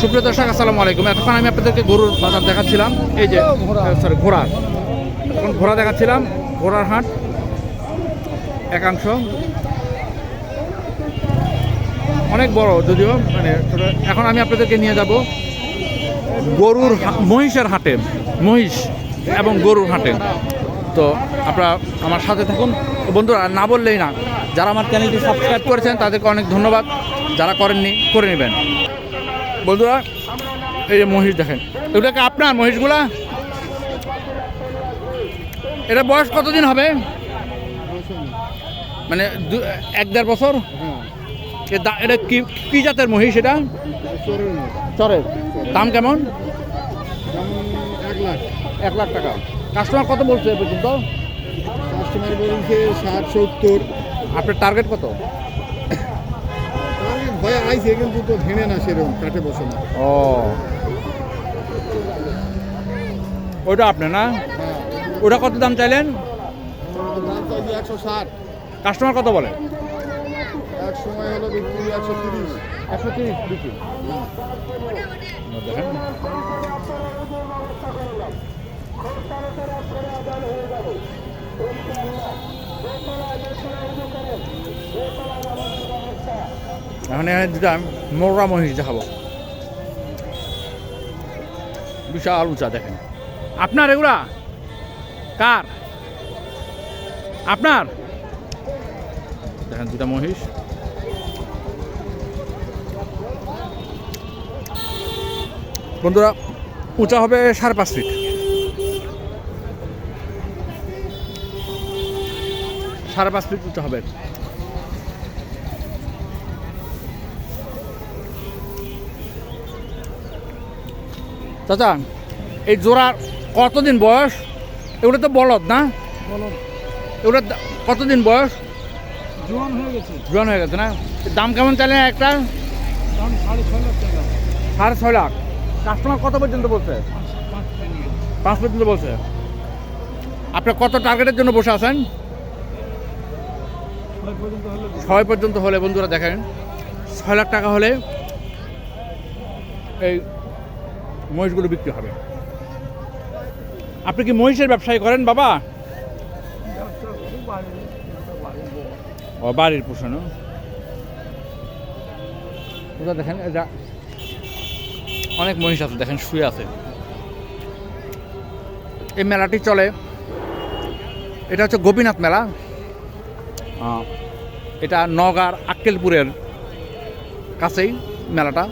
সুপ্রিয় দর্শক আসসালামু আলাইকুম। এতক্ষণ আমি আপনাদেরকে গরুর বাজার দেখাচ্ছিলাম। এই যে সরি ঘোড়া। এখন ঘোড়া দেখাচ্ছিলাম ঘোড়ার হাট একাংশ। অনেক বড় যদিও মানে এখন আমি আপনাদেরকে নিয়ে যাব গরুর মহিষের হাটে মহিষ এবং গরুর হাটে। তো আপনারা আমার সাথে থাকুন। বন্ধুরা না বললেই না যারা আমার চ্যানেলটি সাবস্ক্রাইব করেছেন তাদেরকে অনেক ধন্যবাদ। যারা করেননি করে নেবেন। বন্ধুরা এই যে মহিষ দেখেন। এগুলো কি আপনার মহিষগুলা? এটা বয়স কতদিন হবে? মানে দু- এক দেড় বছর? এ এটা কি কি জাতের মহিষ এটা? চরের। দাম কেমন? এক লাখ এক লাখ টাকা। কাস্টমার কত বলছে এ পর্যন্ত? কাস্টমার বলছে ষাট সত্তর। আপনার টার্গেট কত? ভয়ে আইছে কিন্তু তো ভেঙে না সেরকম কাটে বসে না। ও। ওইটা আপনার না? হ্যাঁ। ওটা কত দাম চাইলেন? একশো ষাট। কাস্টমার কত বলে? এক সময় হলো বিক্রি একশো তিরিশ। একশো তিরিশ বিক্রি। দেখেন। এখন এখানে দুটা মোররা মহিষ দেখাবো। বিশাল উঁচা দেখেন। আপনার এগুলা? কার? আপনার? দেখেন দুটা মহিষ। বন্ধুরা উঁচা হবে সাড়ে পাঁচ ফিট। সাড়ে পাঁচ ফিট উঁচা হবে। চাচা এই জোড়ার কতদিন বয়স? এগুলো তো বলদ না? এগুলো কতদিন বয়স? জোয়ান হয়ে গেছে। জোয়ান হয়ে গেছে না? দাম কেমন চাইলেন একটা? দাম সাড়ে ছয় লাখ টাকা। সাড়ে ছয় লাখ। কাস্টমার কত পর্যন্ত বলছে? পাঁচ পর্যন্ত বলছে। আপনি কত টার্গেটের জন্য বসে আছেন? ছয় পর্যন্ত হলে বন্ধুরা দেখেন ছয় লাখ টাকা হলে এই মহিষগুলো বিক্রি হবে। আপনি কি মহিষের ব্যবসায়ী করেন বাবা? ও বাড়ির পোষানো ওটা দেখেন? এটা অনেক মহিষ আছে দেখেন শুয়ে আছে। এই মেলাটি চলে। এটা হচ্ছে গোপীনাথ মেলা। আহ, এটা নগার আক্কেলপুরের কাছেই মেলাটা।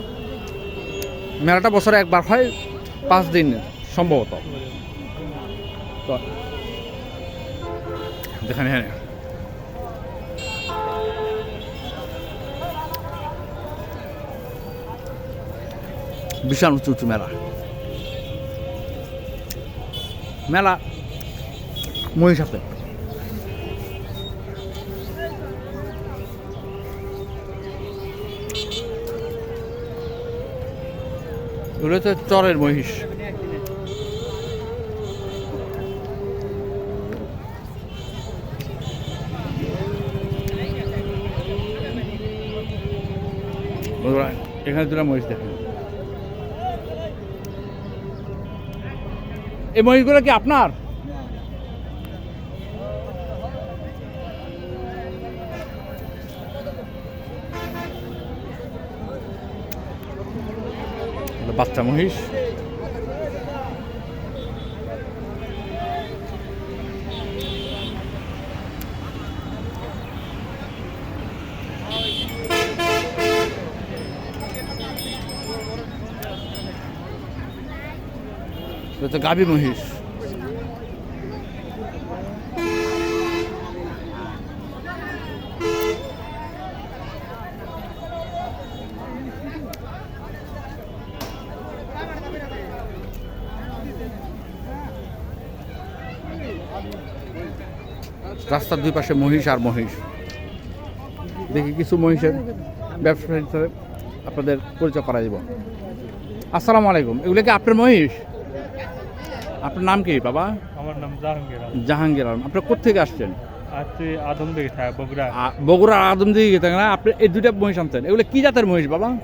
মেলাটা বছরে একবার হয় পাঁচ দিন সম্ভবত। হ্যাঁ বিশাল উঁচু উঁচু মেলা। মেলা মহিষ এগুলো চরের মহিষ। এখানে দুটা মহিষ দেখেন। এই মহিষগুলো কি আপনার? বাচ্চা মহিষ। তো গাভী মহিষ। রাস্তার দুই পাশে মহিষ আর মহিষ। দেখি কিছু মহিষের ব্যবসা হিসাবে আপনাদের পরিচয় করা দিব। আসসালামু আলাইকুম। এগুলো কি আপনার মহিষ? আপনার নাম কি বাবা? আমার নাম জাহাঙ্গীর আলম। জাহাঙ্গীর আলম। আপনি কোথেকে আসছেন? থাকে বগুড়া। আ- আদম দিকে গেছে না আপনি এই দুইটা মহিষ আনছেন। এগুলো কি জাতের মহিষ বাবা?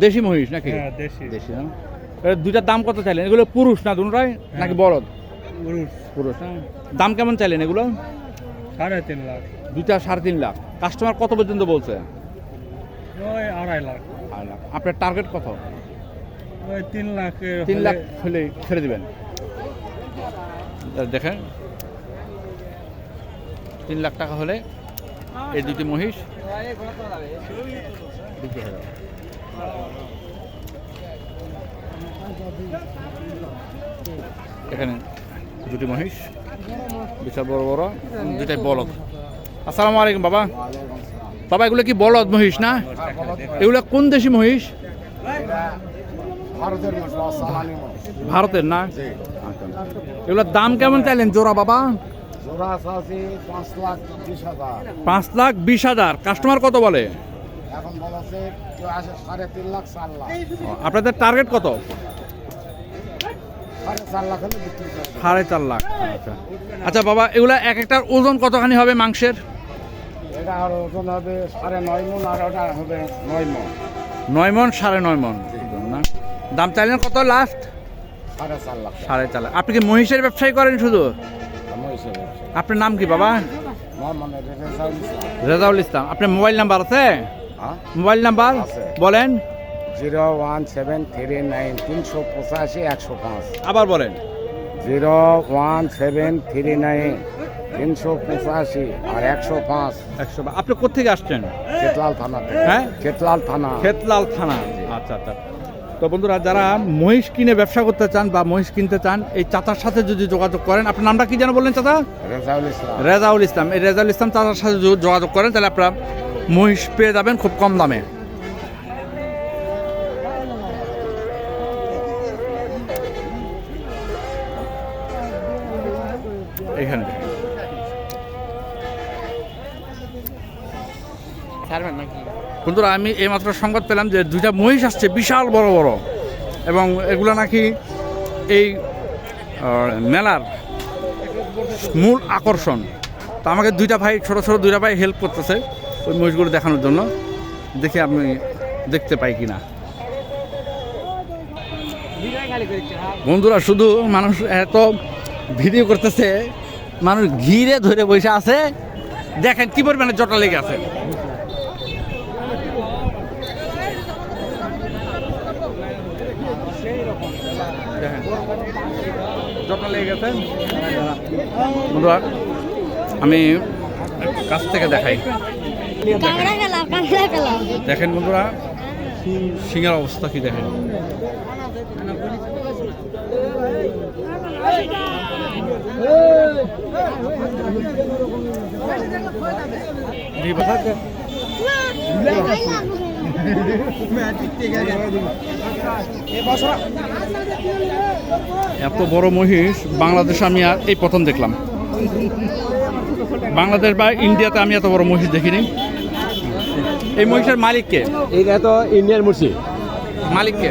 দেশি মহিষ নাকি? হ্যাঁ দেশি। দেশি না এর দুইটার দাম কত চাইলেন? এগুলো পুরুষ না দুটাই নাকি বলদ? পুরুষ। পুরুষ। দাম কেমন চাইলেন এগুলো? সাড়ে তিন লাখ। দুইটা সাড়ে তিন লাখ। কাস্টমার কত পর্যন্ত বলছে? ওই আড়াই লাখ। আড়াই লাখ। আপনার টার্গেট কত? ওই তিন লাখ তিন লাখ হলে ছেড়ে দেবেন। দেখেন। তিন লাখ টাকা হলে এই দুটি মহিষ বিক্রি হয়ে যাবে। এখানে দুটি মহিষ বিশাল বড় বড় দুটাই বলদ। আসসালামু আলাইকুম বাবা। বাবা এগুলো কি বলদ মহিষ না? এগুলো কোন দেশি মহিষ? ভারতের না? এগুলোর দাম কেমন চাইলেন জোড়া বাবা? পাঁচ লাখ বিশ হাজার। কাস্টমার কত বলে? আপনাদের টার্গেট কত? সাড়ে চার লাখ। আচ্ছা। আচ্ছা বাবা এগুলা এক একটার ওজন কতখানি হবে মাংসের? এটা আর ওজন হবে সাড়ে নয় মন আর ওটা হবে নয় মন নয় মন সাড়ে নয় মন না? দাম চাইলেন কত লাস্ট সাড়ে চার লাখ। সাড়ে চার লাখ। আপনি কি মহিষের ব্যবসায়ী করেন শুধু? আপনার নাম কি বাবা? রেজাউল ইসলাম। আপনার মোবাইল নাম্বার আছে? হ্যাঁ। Mobile number? বলেন। Zero one seven three nine তিনশো পঁচাশি একশো পাঁচ। আবার বলেন। Zero one seven three nine তিনশো পঁচাশি আর একশো পাঁচ। একশো আপনি কোথেকে আসছেন? কেতলাল থানা হ্যাঁ? কেতলাল থানা। খেতলাল থানা। আচ্ছা আচ্ছা। তো বন্ধুরা যারা মহিষ কিনে ব্যবসা করতে চান বা মহিষ কিনতে চান এই চাচার সাথে যদি যোগাযোগ করেন আপনার নামটা কি যেন বললেন চাচা? রেজাউল ইসলাম। রেজাউল ইসলাম। এই রেজাউল ইসলাম চাচার সাথে যোগাযোগ করেন তাহলে আপনারা মহিষ পেয়ে যাবেন খুব কম দামে। বন্ধুরা, আমি এইমাত্র সংবাদ পেলাম যে দুইটা মহিষ আসছে, বিশাল বড় বড়। এবং এগুলো নাকি এই মেলার মূল আকর্ষণ। তো আমাকে দুইটা ভাই, ছোট ছোট দুইটা ভাই হেল্প করতেছে ওই মহিষগুলো দেখানোর জন্য। দেখি আমি দেখতে পাই কিনা। বন্ধুরা, শুধু মানুষ এত ভিডিও করতেছে, মানুষ ঘিরে ধরে বসে আছে। দেখেন কি পরিমাণে জটা লেগে আছে দেখেন জটা বন্ধুরা আমি কাছ থেকে দেখাই দেখেন বন্ধুরা সিংহের অবস্থা কি দেখেন এত বড় মহিষ বাংলাদেশে আমি আর এই প্রথম দেখলাম। বাংলাদেশ বা ইন্ডিয়াতে আমি এত বড় মহিষ দেখিনি। এই মহিষের মালিককে এটা তো ইন্ডিয়ান মুর্শি মালিককে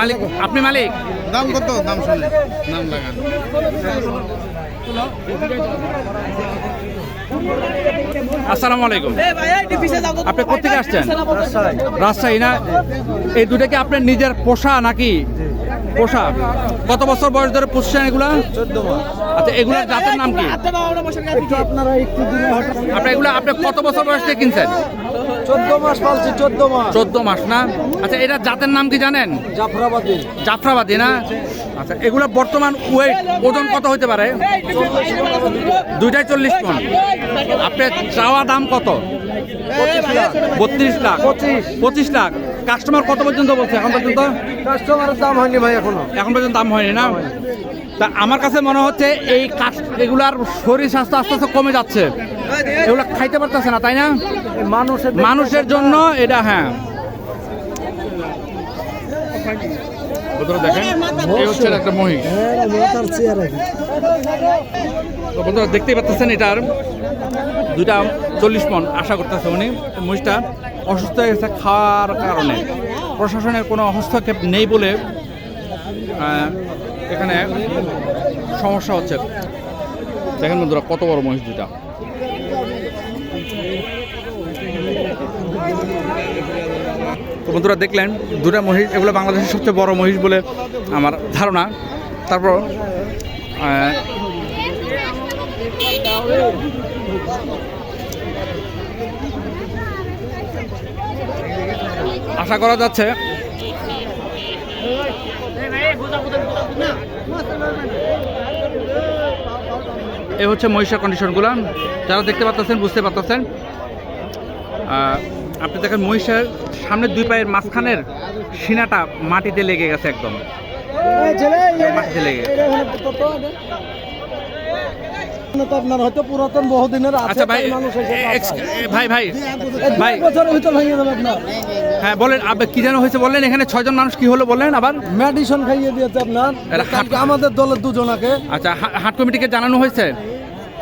মালিক আপনি মালিক? দাম কত? দাম শুনে। নাম লাগান। আসসালামু আলাইকুম। আপনি কোথেকে আসছেন? রাজশাহী না? এই দুটা কি আপনার নিজের পোষা নাকি? পোষা। কত বছর বয়স ধরে পুষছেন এগুলা? আচ্ছা এগুলার জাতের নাম কি? আপনারা আপনি এগুলো আপনি কত বছর বয়স থেকে কিনছেন? চোদ্দ মাস পালছি চোদ্দ মাস। চোদ্দ মাস না? আচ্ছা এটা জাতের নাম কি জানেন? জাফরাবাদী। জাফরাবাদী না? আচ্ছা এগুলো বর্তমান ওয়েট ওজন কত হতে পারে? দুইটাই চল্লিশ আপনার চাওয়া দাম কত? বত্রিশ লাখ। পঁচিশ পঁচিশ লাখ। কাস্টমার কত পর্যন্ত বলছে এখন পর্যন্ত? কাস্টমারের দাম হয়নি ভাই এখনও। এখন পর্যন্ত দাম হয়নি না? তা আমার কাছে মনে হচ্ছে এই কাস্ট এগুলার শরীর স্বাস্থ্য আস্তে আস্তে কমে যাচ্ছে। এগুলো খাইতে পারতেছে না তাই না? মানুষের মানুষের জন্য এটা হ্যাঁ। বন্ধুরা দেখেন এই হচ্ছে একটা মহিষ। মাথার চেয়ার। তো বন্ধুরা দেখতেই পাচ্ছেন এটার দুইটা চল্লিশ মন আশা করতেছে উনি। মহিষটা অসুস্থ হয়ে গেছে খাওয়ার কারণে। প্রশাসনের কোনো হস্তক্ষেপ নেই বলে এখানে সমস্যা হচ্ছে। দেখেন বন্ধুরা, কত বড় মহিষ দুইটা। তো বন্ধুরা, দেখলেন দুটা মহিষ, এগুলো বাংলাদেশের সবচেয়ে বড় মহিষ বলে আমার ধারণা। তারপর আশা করা যাচ্ছে এ হচ্ছে মহিষের কন্ডিশনগুলো যারা দেখতে পাচ্ছেন বুঝতে পারতেছেন আপনি দেখেন মহিষের সামনের দুই পায়ের মাঝখানের সিনাটা মাটিতে লেগে গেছে একদম মাটিতে লেগে আপনার হয়তো পুরাতন বহুদিনের আচ্ছা ভাই তাই মানুষ এসে এ- এক্স- পায়। এ- ভাই ভাই ভাই। বছরের ভিতর ভেঙে যাবে আপনার। হ্যাঁ বলেন কি যেন হয়েছে বললেন এখানে ছয়জন মানুষ কি হলো বললেন আবার? মেডিসিন খাইয়ে দিয়েছে আপনার। আমাদের দলের দুজনাকে। আচ্ছা হাট কমিটিকে জানানো হয়েছে?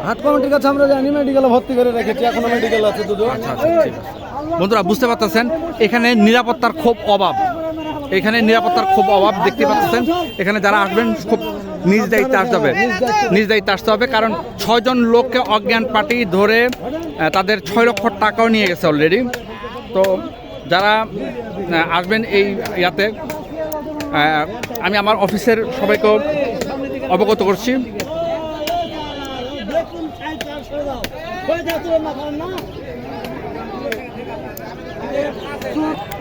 হাট কমিটির কাছে আমরা জানি মেডিকেলে ভর্তি করে রেখেছি এখনও মেডিকেল আছে দুজন। আচ্ছা আচ্ছা আছে। বন্ধুরা বুঝতে পারতেছেন এখানে নিরাপত্তার খুব অভাব। এখানে নিরাপত্তার খুব অভাব দেখতে পাচ্ছেন। এখানে যারা আসবেন খুব নিজ দায়িত্বে আসতে হবে। নিজ দায়িত্বে আসতে হবে কারণ ছয়জন লোককে অজ্ঞান পার্টি ধরে তাদের ছয় লক্ষ টাকাও নিয়ে গেছে অলরেডি তো যারা আসবেন এই ইয়াতে আমি আমার অফিসের সবাইকেও অবগত করছি।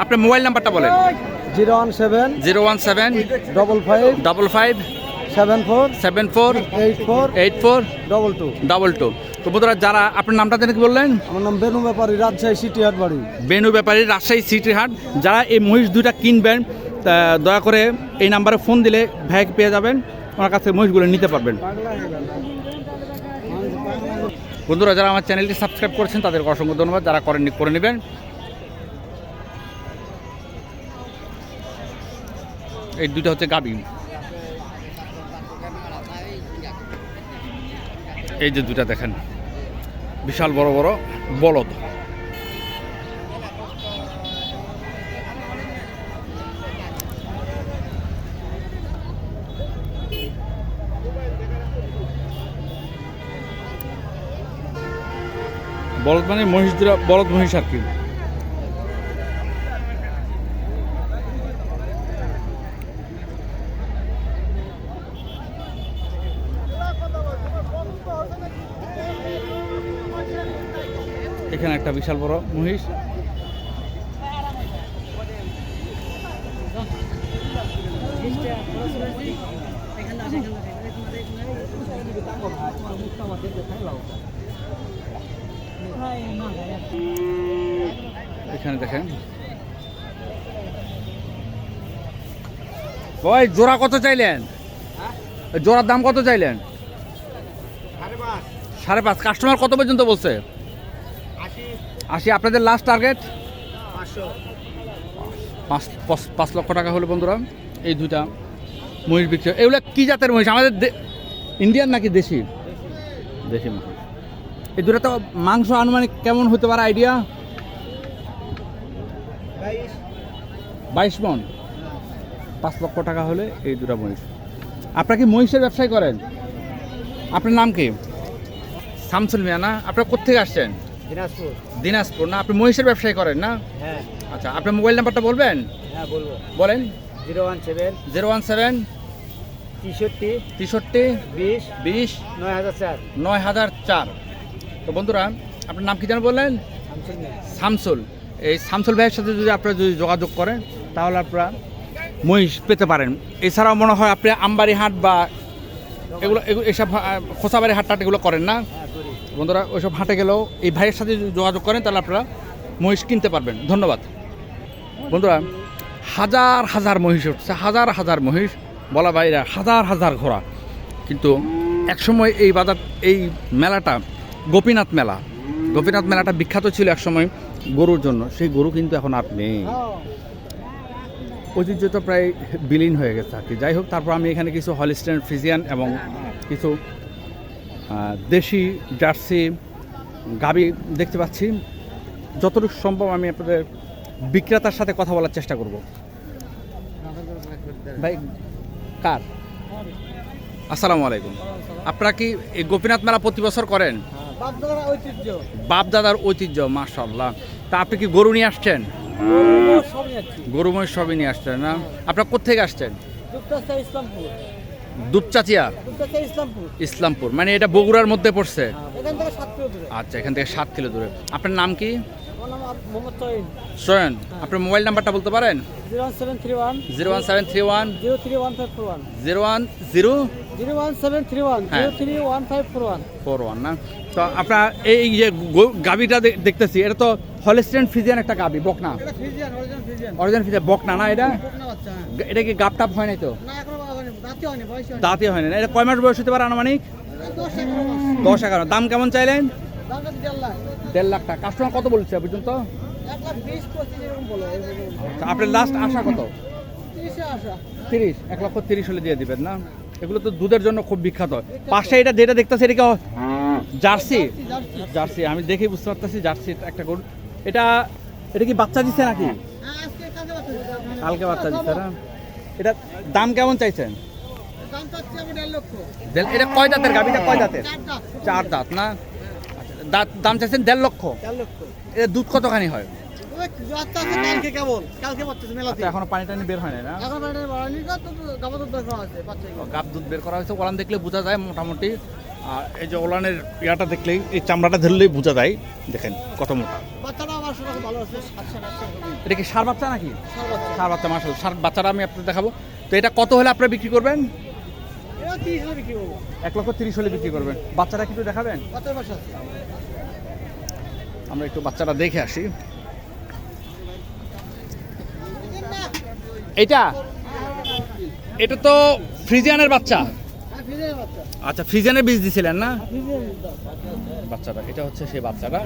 আপনার মোবাইল নাম্বারটা বলেন। Zero one seven zero one seven double five double five seven four seven four eight four eight four double two double two তো বন্ধুরা যারা আপনার নামটা যেন কি বললেন? আমার নাম বেনু ব্যাপারী রাজশাহী সিটি হাট বাড়ি। বেনু ব্যাপারী রাজশাহী সিটি হাট যারা এই মহিষ দুইটা কিনবেন দয়া করে এই নাম্বারে ফোন দিলে ভাইক পেয়ে যাবেন ওনার কাছে মহিষগুলো নিতে পারবেন। বন্ধুরা যারা আমার চ্যানেলটি সাবস্ক্রাইব করেছেন তাদেরকে অসংখ্য ধন্যবাদ। যারা করেননি করে নেবেন। এই দুইটা হচ্ছে গাবি এই যে দুটা দেখেন। বিশাল বড় বড় বলদ। বলদ মানে মহিষ বলদ মহিষ আর কি। এখানে একটা বিশাল বড় মহিষ। এখানে দেখেন। ওই, জোড়া কত চাইলেন? জোড়ার দাম কত চাইলেন? সাড়ে পাঁচ। কাস্টমার কত পর্যন্ত বলছে? আশি আপনাদের লাস্ট টার্গেট পাঁচ পাঁচ- লক্ষ টাকা হলো বন্ধুরা এই দুইটা মহিষ বিক্রি। এগুলো কি জাতের মহিষ? আমাদের ইন্ডিয়ান নাকি দেশি? দেশি মহিষ। এই দুটো তো মাংস আনুমানিক কেমন হতে পারে আইডিয়া বাইশ। মন। পাঁচ লক্ষ টাকা হলে এই দুটো মহিষ। আপনারা কি মহিষের ব্যবসায় করেন? আপনার নাম কি? শামসুল মিয়া না? আপনারা কোথেকে আসছেন? দিনাজপুর। দিনাজপুর। না আপনি মহিষের ব্যবসায় করেন না? হ্যাঁ। আচ্ছা আপনার মোবাইল নাম্বারটা বলবেন? হ্যাঁ বলব। বলেন। Zero one seven zero one seven তেষট্টি তেষট্টি বিশ বিশ নয় হাজার চার। নয় হাজার চার। তো বন্ধুরা আপনার নাম কি যেন বললেন? শামসুল এই শামসুল ভাইয়ের সাথে যদি আপনারা যদি যোগাযোগ করেন তাহলে আপনারা মহিষ পেতে পারেন। এছাড়াও মনে হয় আপনি আমবাড়ি হাট বা এগুলো এসব খোসাবাড়ি হাট টাট এগুলো করেন না? বন্ধুরা, ওইসব হাটে গেলেও এই ভাইয়ের সাথে যদি যোগাযোগ করেন, তাহলে আপনারা মহিষ কিনতে পারবেন। ধন্যবাদ। বন্ধুরা, হাজার হাজার মহিষ উঠছে, হাজার হাজার মহিষ। বলা বাইরে হাজার হাজার ঘোড়া। কিন্তু একসময় এই বাজার, এই মেলাটা গোপীনাথ মেলা। গোপীনাথ মেলাটা বিখ্যাত ছিল একসময় গরুর জন্য। সেই গরু কিন্তু এখন আর নেই। ঐতিহ্য তো প্রায় বিলীন হয়ে গেছে আর কি। যাই হোক, তারপর আমি এখানে কিছু হলিস্টেন ফিজিয়ান এবং কিছু দেশি জার্সি গাবি দেখতে পাচ্ছি। যতটুকু সম্ভব আমি আপনাদের বিক্রেতার সাথে কথা বলার চেষ্টা করব। ভাই কার? আসসালামু আলাইকুম। আপনারা কি এই গোপীনাথ মেলা প্রতি বছর করেন? বাপদাদার ঐতিহ্য বাপ দাদার ঐতিহ্য মাশাল্লাহ তা আপনি কি গরু নিয়ে আসছেন? গরু মহিষ সবই নিয়ে আসছেন না? আপনার কোথেকে আসছেন? ইসলামপুর। দুপচাচিয়া? দুপচাচা ইসলামপুর। মানে এটা বগুড়ার মধ্যে পড়ছে? দূরে। আচ্ছা এখান থেকে সাত কিলো দূরে। আপনার নাম কি? সোয়েন আপনার মোবাইল নাম্বারটা বলতে পারেন? Zero one seven three one. Zero one zero হ্যাঁ। না? তো আপনার এই যে গাবিটা দেখতেছি এটা তো হলিস্টেন ফিজিয়ান একটা গাবি বকনা। এটা ফিজিয়ান বকনা না এটা? হ্যাঁ। এটা কি গাপ টাপ হয় নাই তো? দাঁতই হয় না এটা কয় মাস বয়স হতে পারে আনুমানিক? দশ এগারো দাম কেমন চাইলেন? দেড় লাখ। টাকা। কাস্টমার কত বলছে পর্যন্ত? তা আপনার লাস্ট আশা কত? তিরিশ এক লক্ষ তিরিশ হলে দিয়ে দিবেন না? এগুলো তো দুধের জন্য খুব বিখ্যাত। পাশে এটা যেটা দেখতেছে এটা কি জার্সি? Jersey jersey. আমি দেখেই বুঝতে পারতেছি জার্সি একটা গরু। এটা এটা কি বাচ্চা দিচ্ছে নাকি? হ্যাঁ। কালকে বাচ্চা দিচ্ছে না? এটা দাম কেমন চাইছেন? এটা কয় দাঁতের গাবিটা কয় দাঁতের? চার দাঁত না? আচ্ছা, দাঁত দাম চাইছেন দেড় লক্ষ? এটা দুধ কতখানি হয়? আচ্ছা, এখনও পানি টানি বের হয় না? গাবা দুধ বের করা হয়েছে ওলান দেখলে বোঝা যায় মোটামুটি। আর এই যে ওলানের ইয়াটা দেখলেই এই চামড়াটা ধরলেই বোঝা যায়। দেখেন কত মোটা। এটা কি সার বাচ্চা নাকি? সার বাচ্চা। মার্শাল সার বাচ্চাটা আমি আপনাদের দেখাবো। তো এটা কত হলে আপনারা বিক্রি করবেন এবার তিরিশ হাজার বিক্রি করব এক লক্ষ তিরিশ হলে বিক্রি করবেন। কিছু দেখাবেন? বাচ্চার বাচ্চা আছে। আমরা একটু বাচ্চাটা দেখে আসি। এটা এটা তো ফ্রিজিয়ানের বাচ্চা। হ্যাঁ ফিরে বাচ্চা। আচ্ছা ফ্রিজিয়ানের বীজ দিছিলেন না? বাচ্চাটা এটা হচ্ছে সেই বাচ্চাটা।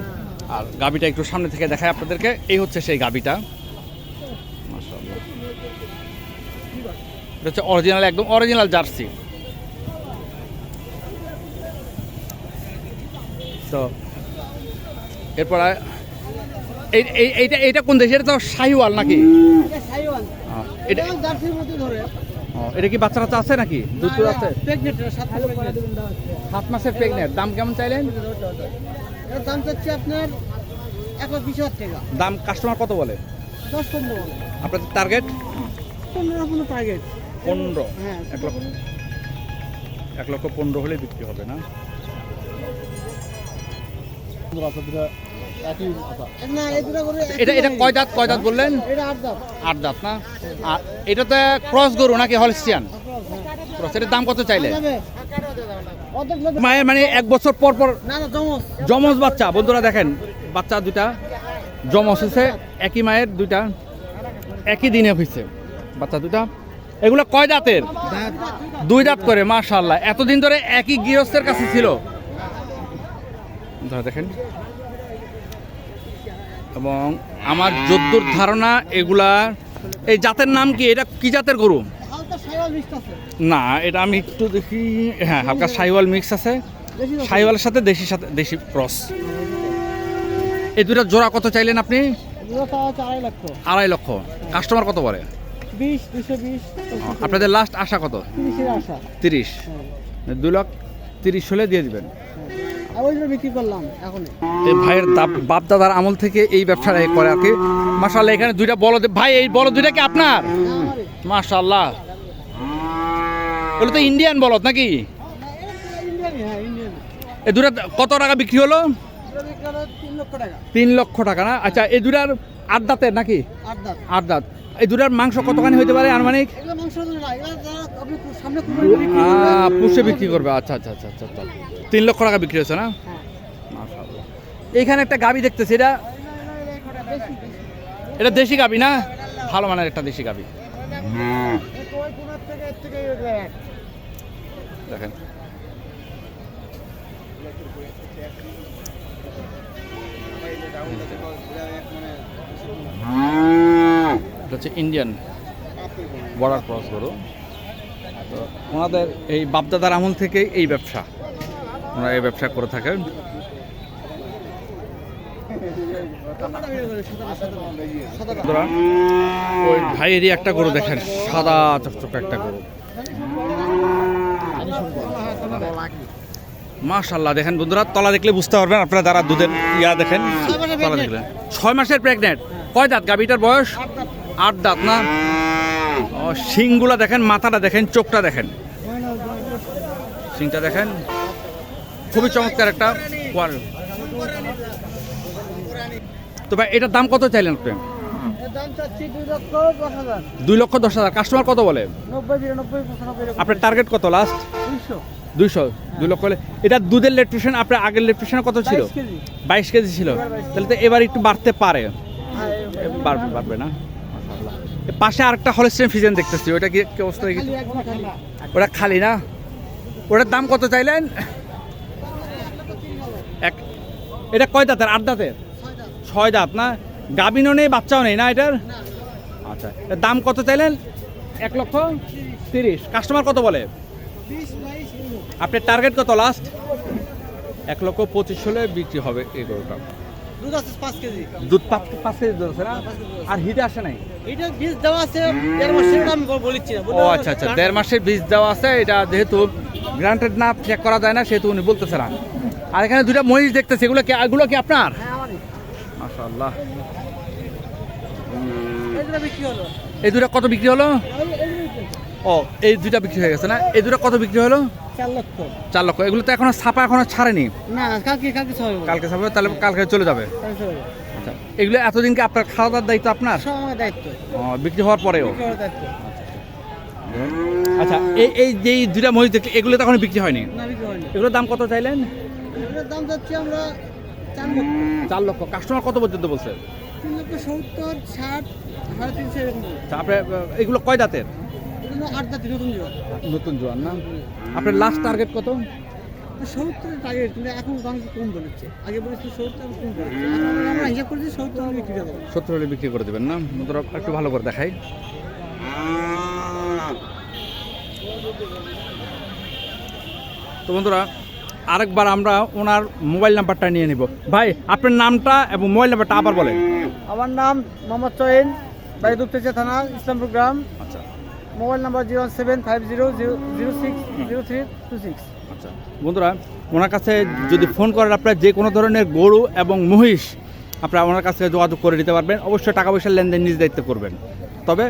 আর গাবিটা একটু সামনে থেকে দেখায় আপনাদেরকে। এই হচ্ছে সেই গাবিটা। এটা হচ্ছে অরিজিনাল একদম অরিজিনাল জার্সি। তো এরপর এই এই- এইটা এইটা কোন দেশ? এটা তো শাহিওয়াল নাকি? এটা কি বাচ্চা টাচ্চা আছে নাকি? দুধ আছে? সাত মাসের প্রেগনেন্ট দাম কেমন চাইলেন? দাম চাচ্ছি আপনার এক লাখ বিশ হাজার টাকা। দাম কাস্টমার কত বলে? দশ পনেরো আপনাদের টার্গেট পনেরো পনেরো টার্গেট পনেরো? হ্যাঁ এক লক্ষ। এক লক্ষ পনেরো হলে বিক্রি হবে না? এটা এটা কয় দাঁত কয় দাঁত বললেন? আট দাঁত। না? আর এটা ক্রস গরু নাকি হলস্টিয়ান? ক্রস এটার দাম কত চাইলে? মায়ের মানে এক বছর পর পর না না জমজ। বাচ্চা বন্ধুরা দেখেন বাচ্চা দুটা জমজ হয়েছে একই মায়ের দুইটা একই দিনে হয়েছে বাচ্চা দুটা। এগুলো কয় দাঁতের? দুই দাঁত করে মাশাল্লাহ এতদিন ধরে একই গৃহস্থের কাছে ছিল। দেখেন। এবং আমার যদ্দুর ধারণা এগুলা এই জাতের নাম কি? এটা কি জাতের গরু? না এটা আমি একটু দেখি। হ্যাঁ হালকা সাইওয়াল মিক্স আছে। সাইওয়ালের সাথে দেশির সাথে দেশি ক্রস। এই দুটা জোড়া কত চাইলেন আপনি? আড়াই লক্ষ। কাস্টমার কত দুশো বিশ আপনাদের লাস্ট আশা কত? তিরিশ। দুই লাখ তিরিশ হলে দিয়ে দিবেন। বিক্রি করলাম এখন এই ভাইয়ের বাপ দাদার আমল থেকে এই ব্যবসাটা এ করে আর কি। মাসাল্লাহ এখানে দুইটা বলদ ভাই এই বলদ দুইটা কি আপনার? এগুলো তো ইন্ডিয়ান বলদ নাকি? এই দুটা কত টাকা বিক্রি হলো? তিন লক্ষ টাকা না? আচ্ছা এই দুটার আট দাঁতের নাকি? আট দাঁত। এই দুটার মাংস কতখানি হইতে পারে আনুমানিক? মাংস আপনি পুষে বিক্রি করবে। আচ্ছা আচ্ছা আচ্ছা আচ্ছা আচ্ছা। তিন লক্ষ টাকা বিক্রি হয়েছে না? হ্যাঁ। এইখানে একটা গাবি দেখতেছি এটা? এটা দেশি গাবি না? ভালো মানের একটা দেশি গাবি। দেখেন। এটা হচ্ছে ইন্ডিয়ান বর্ডার ক্রস তো ওনাদের এই বাপদাদার আমল থেকে এই ব্যবসা। ওনারা এই ব্যবসা করে থাকেন। ওই ভাইয়েরই একটা গরু দেখেন সাদা চকচক একটা গরু। মাশাল্লাহ দেখেন বন্ধুরা তলা দেখলে বুঝতে পারবেন আপনারা যারা দুধের ইয়া দেখেন তলা দেখলেন ছয় মাসের প্রেগনেন্ট কয় দাঁত গাবিটার বয়স? আট দাঁত না? শিংগুলা দেখেন মাথাটা দেখেন চোখটা দেখেন। শিংটা দেখেন। খুবই চমৎকার একটা কোয়ালিটি তো ভাই এটার দাম কত চাইলেন আপনি? দুই লক্ষ দশ হাজার। কাস্টমার কত বলে? আপনার টার্গেট কত লাস্ট দুইশো। দুই লক্ষ হলে এটা দুধের ইলেকট্রিশিয়ান আপনার আগের ইলেকট্রিশিয়ান কত ছিল? বাইশ কেজি। ছিল। তাহলে তো এবার একটু বাড়তে পারে। হ্যাঁ, বাড়বে না? পাশে আরেকটা হলস্টেন ফিজেন দেখতেছি ওটা কি কি অবস্থা ওটা খালি না? ওটার দাম কত চাইলেন? এক এটা কয় দাঁতের? আট দাঁতের? ছয় দাঁত না? গাবিনও নেই বাচ্চাও নেই না এটার? আচ্ছা এর দাম কত চাইলেন? এক লক্ষ তিরিশ। কাস্টমার কত বলে? আপনার টার্গেট কত লাস্ট এক লক্ষ পঁচিশ হলে বিক্রি হবে এই গরুটা। দুধ আছে পাঁচ কেজি। দুধ পাঁচ কেজি দুধ আছে না? আর হিটে আসে নাই? এটা বীজ দেওয়া আছে দেড় মাসের আমি বলেছি না ও আচ্ছা আচ্ছা দেড় মাসের বীজ দেওয়া আছে এটা যেহেতু গ্রান্টেড না চেক করা যায় না সেহেতু উনি বলতেছে না। আর এখানে দুইটা মহিষ দেখতেছে এগুলো কি এগুলো কি আপনার? মাশাআল্লাহ। বিক্রি হলো। এই দুটা কত বিক্রি হলো? ও এই দুইটা বিক্রি হয়ে গেছে না? এই দুটা কত বিক্রি হলো? চার লক্ষ। এগুলো তো এখনও ছাপা এখনও ছাড়েনি। না কালকে কালকে কালকে ছাপাবে তাহলে কালকে চলে যাবে। আচ্ছা এগুলো এতদিনকে আপনার খাওয়া দাওয়ার দায়িত্ব আপনার? আমার দায়িত্ব। বিক্রি হওয়ার পরেও? দায়িত্ব। আচ্ছা এই এই যে দুইটা মহিষ দেখলে এগুলো তো এখনও বিক্রি হয়নি? না বিক্রি হয়নি। এগুলোর দাম কত চাইলেন? এটার দাম যাচ্ছে আমরা চার লক্ষ। কাস্টমার কত পর্যন্ত বলছে? তিন লক্ষ সত্তর ষাট সাড়ে তিনশো এরকম। আচ্ছা, আপনার এগুলো কয় দাঁতের? আট দাঁতি নতুন জোয়ার। নতুন জোয়ান না? আপনার লাস্ট টার্গেট কত? সত্তর টার্গেট কিন্তু এখন দাম কম বলেছে আগে বলেছিল সত্তর কম বলেছে আমরা হিসাব করেছি সত্তর আমি বিক্রি করব। সত্তর হলে বিক্রি করে দেবেন না? বন্ধুরা একটু ভালো করে দেখাই। তো বন্ধুরা আরেকবার আমরা ওনার মোবাইল নাম্বারটা নিয়ে নিব। ভাই আপনার নামটা এবং মোবাইল নাম্বারটা আবার বলেন। আমার নাম মোহাম্মদ চয়েন বাড়ি দুপতেচা থানা ইসলামপুর গ্রাম। আচ্ছা। Mobile number zero seven five zero zero zero six zero three two six. আচ্ছা। বন্ধুরা ওনার কাছে যদি ফোন করেন আপনারা যে কোনো ধরনের গরু এবং মহিষ আপনারা ওনার কাছে যোগাযোগ করে দিতে পারবেন। অবশ্যই টাকা পয়সার লেনদেন নিজ দায়িত্ব করবেন। তবে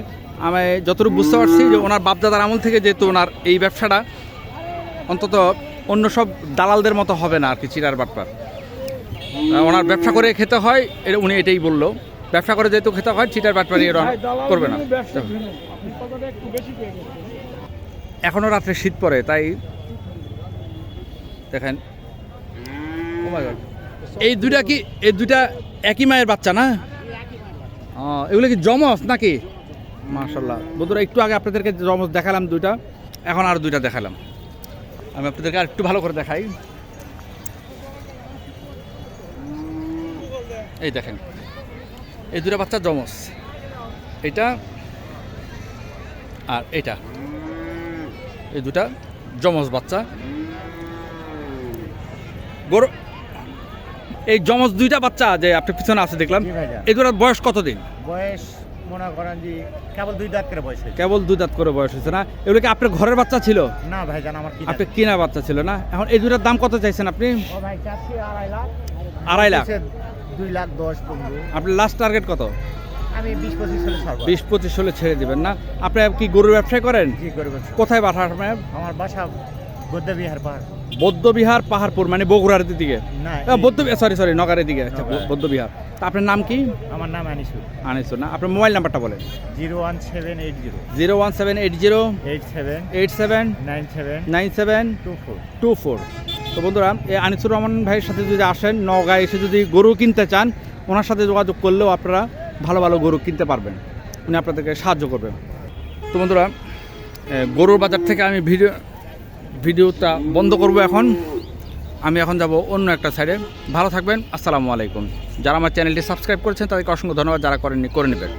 আমি যতটুকু বুঝতে পারছি যে ওনার বাপদাদার আমল থেকে যেহেতু ওনার এই ব্যবসাটা অন্তত অন্য সব দালালদের মতো হবে না আর কি চিরার বাটপার। ওনার ব্যবসা করে খেতে হয় এটা উনি এটাই বলল। ব্যবসা করে যেহেতু খেতে হয় চিটার বাটপারি এরা করবে না। এখনও রাত্রে শীত পড়ে তাই দেখেন। Oh. এই দুইটা কি এই দুইটা একই মায়ের বাচ্চা না? ও, এগুলো কি জমস নাকি? মাশাল্লাহ বন্ধুরা একটু আগে আপনাদেরকে জমস দেখালাম দুইটা এখন আর দুইটা দেখালাম। আমি আপনাদেরকে আর একটু ভালো করে দেখাই। এই দেখেন এই দুটা বাচ্চা জমস এটা আর এটা। এই দুটা জমজ বাচ্চা। গরু এই জমজ দুইটা বাচ্চা যে আপনার পিছনে আছে দেখলাম দুটার বয়স কতদিন? বয়স মনে করেন যে কেবল দুই দাঁত করে বয়স হয়েছে। কেবল দুই দাঁত করে বয়স হয়েছে না? এগুলো কি আপনার ঘরের বাচ্চা ছিল? না ভাইজান আমার কি আপনার কিনা বাচ্চা ছিল না? এখন এই দুটার দাম কত চাইছেন আপনি? ও ভাই চাচ্ছি আড়াই লাখ। আড়াই লাখ। হচ্ছে দুই লাখ দশ পনেরো। আপনার লাস্ট টার্গেট কত? আমি বিশ পঁচিশ হলে ছাড়বো। বিশ পঁচিশ হলে ছেড়ে দিবেন না? আপনি কি গরুর ব্যবসা করেন? জি করবেন কোথায় বাসা আপনার? আমার বাসা বৌদ্ধ বিহার পাহাড়। বৌদ্ধবিহার পাহাড়পুর মানে বগুড়ার দিকে? বৌদ্ধ সরি সরি নগারের দিকে। আচ্ছা বৌদ্ধবিহার। তা আপনার নাম কি? আমার নাম আনিসুর আনিসুর না? আপনার মোবাইল নাম্বারটা বলেন। Zero one seven eight zero. Zero one seven eight zero eight seven eight seven nine seven nine seven two four. Two four. তো বন্ধুরা এই আনিসুর রহমান ভাইয়ের সাথে যদি আসেন নগাঁয় এসে যদি গরু কিনতে চান ওনার সাথে যোগাযোগ করলেও আপনারা ভালো ভালো গরু কিনতে পারবেন। উনি আপনাদেরকে সাহায্য করবেন। তো বন্ধুরা গরুর বাজার থেকে আমি ভিডিও ভিডিওটা বন্ধ করব এখন। আমি এখন যাব অন্য একটা সাইডে ভালো থাকবেন, আসসালামু আলাইকুম। যারা আমার চ্যানেলটি সাবস্ক্রাইব করেছেন, তাদেরকে অসংখ্য ধন্যবাদ, যারা করেননি, করে নেবেন।